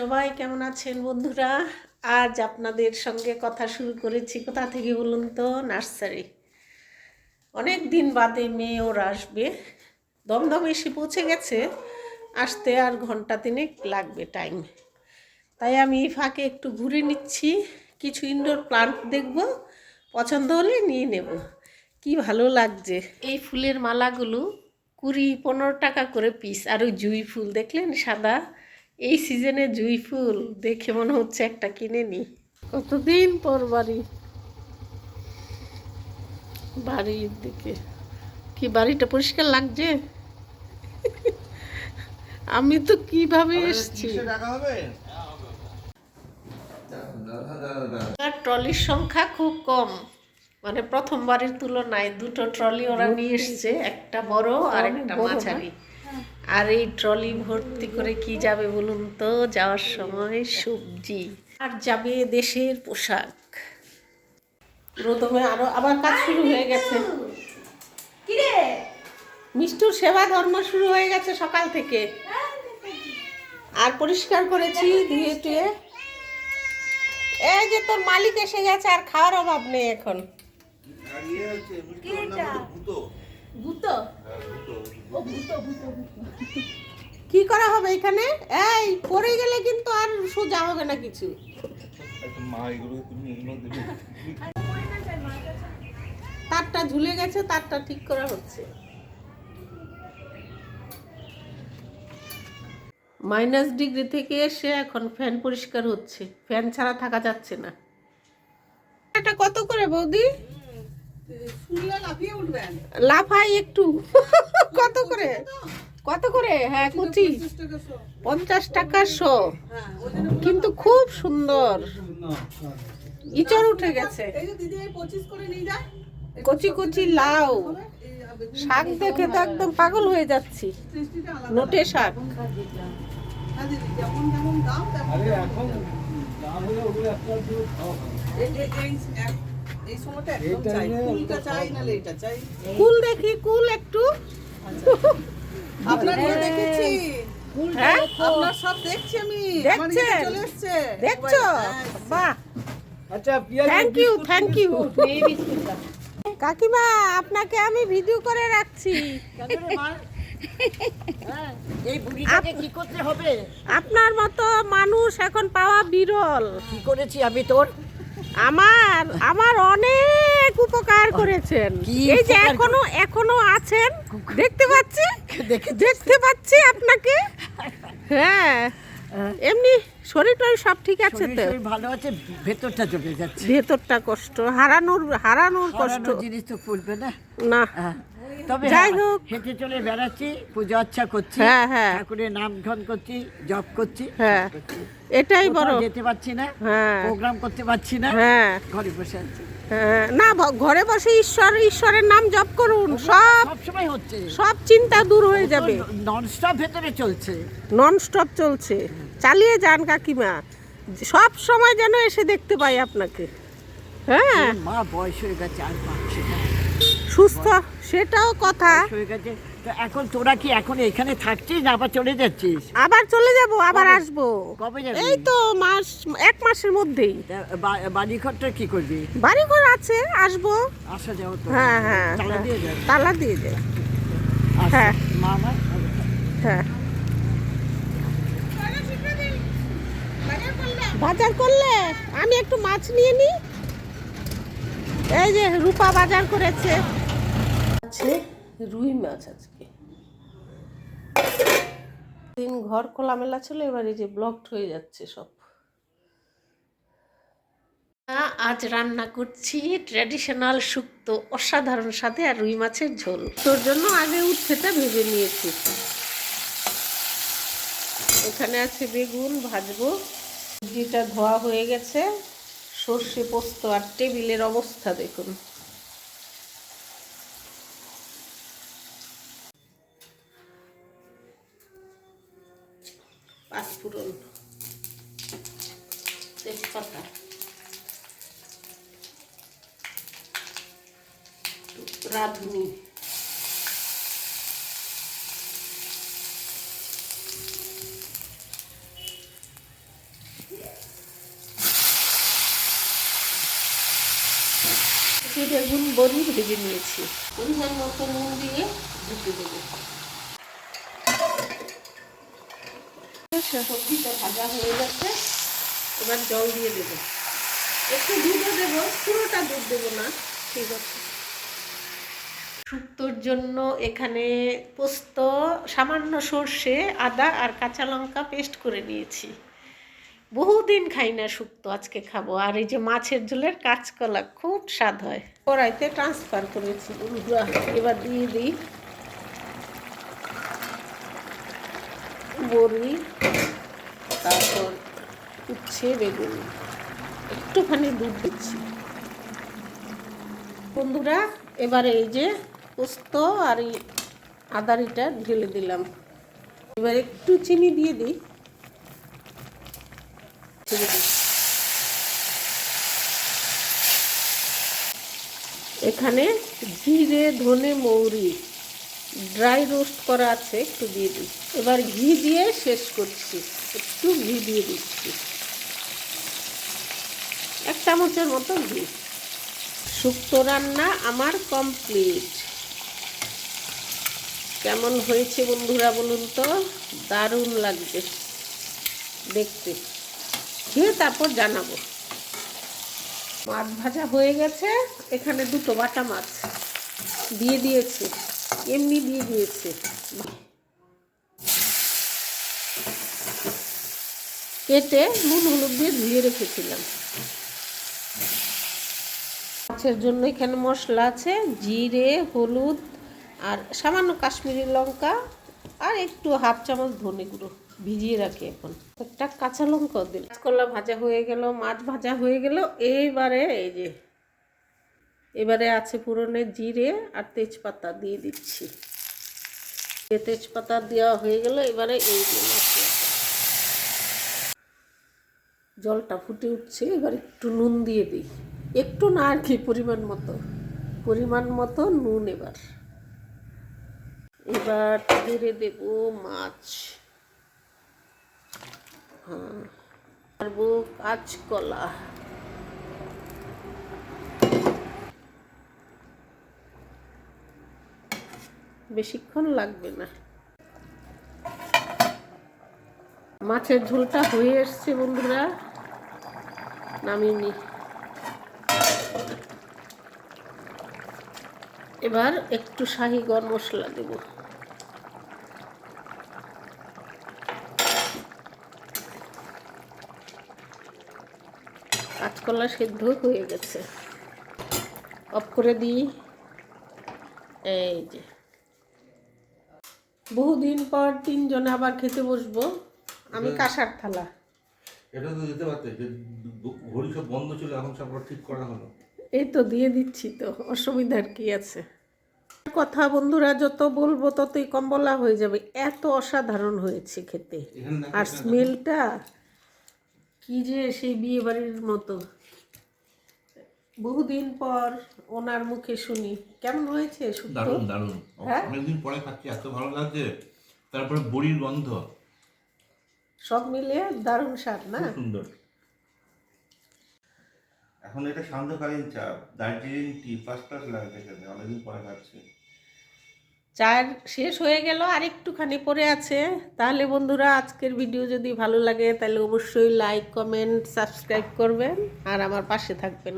সবাই কেমন আছেন বন্ধুরা? আজ আপনাদের সঙ্গে কথা শুরু করেছি কোথা থেকে বলুন তো? নার্সারি। অনেক দিন বাদে মেয়ে ওর আসবে। দমদম এসে পৌঁছে গেছে। আসতে আর ঘণ্টা তিনেক লাগবে টাইম তাই আমি ফাঁকে একটু ঘুরে নিচ্ছি। কিছু ইনডোর প্লান্ট দেখব। পছন্দ হলে নিয়ে নেব। কি ভালো লাগছে। এই ফুলের মালাগুলো কুড়ি পনেরো টাকা করে পিস আর ওই জুঁই ফুল দেখলেন সাদা? এই সিজনে জুঁই ফুল দেখে মনে হচ্ছে একটা কিনে নি। কতদিন পর বাড়ি? বাড়ির দিকে। কি বাড়িটা পরিষ্কার লাগছে? আমি তো কীভাবে এসছি? ট্রলির সংখ্যা খুব কম। মানে প্রথমবারের তুলনায় দুটো ট্রলি ওরা নিয়ে এসছে একটা বড় আর একটা মাঝারি। আর এই ট্রলি ভর্তি করে কি যাবে বলুন তো? যাওয়ার সময় সবজি। আর যাবে দেশের পোশাক। প্রথমে আরও আবার কাজ শুরু হয়ে গেছে। মিষ্টুর সেবা ধর্ম শুরু হয়ে গেছে সকাল থেকে। আর পরিষ্কার করেছি দিয়ে টুয়ে এই যে তোর মালিক এসে গেছে আর খাওয়ার অভাব নেই এখন। ভূত ও ভূত। ভূত? কি করা হবে এখানে? এই, পড়ে গেলে কিন্তু আর সোজা হবে না কিছু। তারটা ঝুলে গেছে, তারটা ঠিক করা হচ্ছে। মাইনাস ডিগ্রি থেকে এসে এখন ফ্যান পরিষ্কার হচ্ছে। ফ্যান ছাড়া থাকা যাচ্ছে না। এটা কত করে বৌদি? লাফাই একটু। কত করে? কত করে? হ্যাঁ কুচি পঞ্চাশ টাকা শো। হ্যাঁ কিন্তু খুব সুন্দর। ইচড় উঠে গেছে। কচি কচি লাউ। শাক দেখে তো একদম পাগল হয়ে যাচ্ছি। নোটে শাক। হ্যাঁ এই- সময়টা একদম চাই। ফুলটা চাই এটা চাই। কুল দেখি কুল একটু। আপনার দেখেছি? হ্যাঁ? আপনার সব দেখছি আমি। দেখছেন? দেখছ? হ্যাঁ, বাহ। আচ্ছা থ্যাংক ইউ থ্যাংক ইউ কাকিমা আপনাকে আমি ভিডিও করে রাখছি। এই বুড়িটাকে কি করতে হবে? আপনার মতো মানুষ এখন পাওয়া বিরল। কি করেছি আমি তোর? আমার আমার অনেক উপকার করেছেন। এই যে এখনও এখনও আছেন। দেখতে পাচ্ছি? দেখতে পাচ্ছি আপনাকে। হ্যাঁ। এমনি শরীর টরীর সব ঠিক আছে তো? ভালো আছে ভেতরটা চলে যাচ্ছে। ভেতরটা কষ্ট হারানোর হারানোর কষ্ট। জিনিস তো ফুলবে না। না। হ্যাঁ। তবে যাই হ্যাঁ, হোক। হেঁটে চলে বেড়াচ্ছি পুজো আচ্ছা করছি হ্যাঁ, হ্যাঁ। ঠাকুরের নাম ধন করছি জপ করছি। হ্যাঁ। এটাই বড়। যেতে পারছি না হ্যাঁ। প্রোগ্রাম করতে পারছি না হ্যাঁ। ঘরে বসে আছি। হ্যাঁ, না ঘরে বসে ঈশ্বর ঈশ্বরের নাম জপ করুন সব সময় হচ্ছে। সব চিন্তা দূর হয়ে যাবে। নন স্টপ ভেতরে চলছে। নন স্টপ চলছে। চালিয়ে যান কাকিমা। সব সময় যেন এসে দেখতে পাই আপনাকে। হ্যাঁ। মা বয়স হয়ে গেছে আর সুস্থ সেটাও কথা। এখন তোরা কি এখন এখানে থাকছিস না আবার চলে যাচ্ছিস? আবার চলে যাব আবার? আসব। কবে যাবি? এই তো মাস এক মাসের মধ্যেই। তা বা- বাড়ি ঘরটা কি করবি? বাড়ি ঘর আছে আসব। আসা যাও তো। হ্যাঁ হ্যাঁ তালা হ্যাঁ। দিয়ে যাবে তালা দিয়ে যায় আচ্ছা, হ্যাঁ। মা আমার হ্যাঁ। বাজার করলে? আমি একটু মাছ নিয়ে নিই এই যে রূপা বাজার করেছে। আছে, রুই মাছ আজকে। দিন ঘর খোলামেলা ছিল, এবার এই যে ব্লকড হয়ে যাচ্ছে সব। আজ রান্না করছি ট্র্যাডিশনাল শুক্তো, অসাধারণ সাথে আর রুই মাছের ঝোল। তোর জন্য আগে উচ্ছেটা ভেজে নিয়েছি। এখানে আছে বেগুন ভাজবো। সবজিটা ধোয়া হয়ে গেছে। সর্ষে পোস্ত আর টেবিলের অবস্থা দেখুন। রাঁধুনি বেগুন বড়ি ভেজে নিয়েছি। পরিমাণ মতো নুন দিয়ে ঢুকে দেবো। সবজিটা ভাজা হয়ে গেছে এবার জল দিয়ে দেবো। একটু দুধও দেবো পুরোটা দুধ দেবো না। ঠিক আছে। শুক্তোর জন্য এখানে পোস্ত, সামান্য সর্ষে, আদা আর কাঁচা লঙ্কা পেস্ট করে নিয়েছি। বহুদিন খাই না শুক্তো আজকে খাব। আর এই যে মাছের ঝোলের কাঁচকলা, খুব স্বাদ হয়। কড়াইতে ট্রান্সফার করেছি। এবার দিয়ে দিই। বড়ি, তারপর উচ্ছে, বেগুন। একটুখানি দুধ দিচ্ছি। বন্ধুরা, এবারে এই যে পোস্ত আর এই আদারিটা ঢেলে দিলাম। এবার একটু চিনি দিয়ে দিই। এখানে জিরে, ধনে, মৌরি, ড্রাই রোস্ট করা আছে, একটু দিয়ে দিই। এবার ঘি দিয়ে শেষ করছি। একটু ঘি দিয়ে দিচ্ছি। এক চামচের মতো ঘি। শুক্তো রান্না আমার কমপ্লিট কেমন হয়েছে বন্ধুরা বলুন তো? দারুণ লাগবে দেখতে। খেয়ে তারপর জানাব। মাছ ভাজা হয়ে গেছে। এখানে দুটো বাটা মাছ দিয়ে দিয়েছে। এমনি দিয়ে দিয়েছে। কেটে নুন, হলুদ দিয়ে ধুয়ে রেখেছিলাম। মাছের জন্য এখানে মশলা আছে, জিরে, হলুদ আর সামান্য কাশ্মীরি লঙ্কা আর একটু হাফ চামচ ধনে গুঁড়ো ভিজিয়ে রাখি এখন। একটা কাঁচা লঙ্কাও দিল কাঁচকলা ভাজা হয়ে গেল, মাছ ভাজা হয়ে গেল। এইবারে এই যে, এবারে আছে পুরনে জিরে আর তেজপাতা দিয়ে দিচ্ছি। এ তেজপাতা দেওয়া হয়ে গেল, এবারে এই যে জলটা ফুটে উঠছে, এবার একটু নুন দিয়ে দিই। একটু না আর কি, পরিমাণ মতো। পরিমাণ মতো নুন এবার। এবার ছেড়ে দেব মাছ। হ্যাঁ। পারব কাঁচকলা। বেশিক্ষণ লাগবে না। মাছের ঝোলটা হয়ে এসছে বন্ধুরা। নামিনি এবার একটু শাহি গরম মশলা দেব। কাঁচকলা সেদ্ধ হয়ে গেছে। অফ করে দিই। এই যে। বহুদিন পর তিনজনে আবার খেতে বসবো। আমি কাঁসার থালা। এটা তো দিতে পারতে ঘড়ি সব বন্ধ ছিল এখন সব ঠিক করা হলো। এই তো দিয়ে দিচ্ছি তো অসুবিধার কি আছে? কথা বন্ধুরা যত বলব ততই কম বলা হয়ে যাবে। এত অসাধারণ হয়েছে খেতে। আর স্মেলটা কি যে সেই বিয়ে বাড়ির মতো। বহুদিন পর ওনার মুখে শুনি। কেমন হয়েছে দারুণ দারুণ। হ্যাঁ? অনেকদিন পরে খাচ্ছি এত ভালো লাগছে। তারপরে বড়ির গন্ধ। সব মিলে দারুণ স্বাদ না? সুন্দর। এখন এটা সান্ধ্যকালীন চা দার্জিলিং টি ফার্স্ট ক্লাস লাগছে খেতে, অনেকদিন পরে খাচ্ছি। চার শেষ হয়ে গেল, আর একটুখানি পরে আছে। তাহলে বন্ধুরা, আজকের ভিডিও যদি ভালো লাগে, তাহলে অবশ্যই লাইক কমেন্ট সাবস্ক্রাইব করবেন, আর আমার পাশে থাকবেন।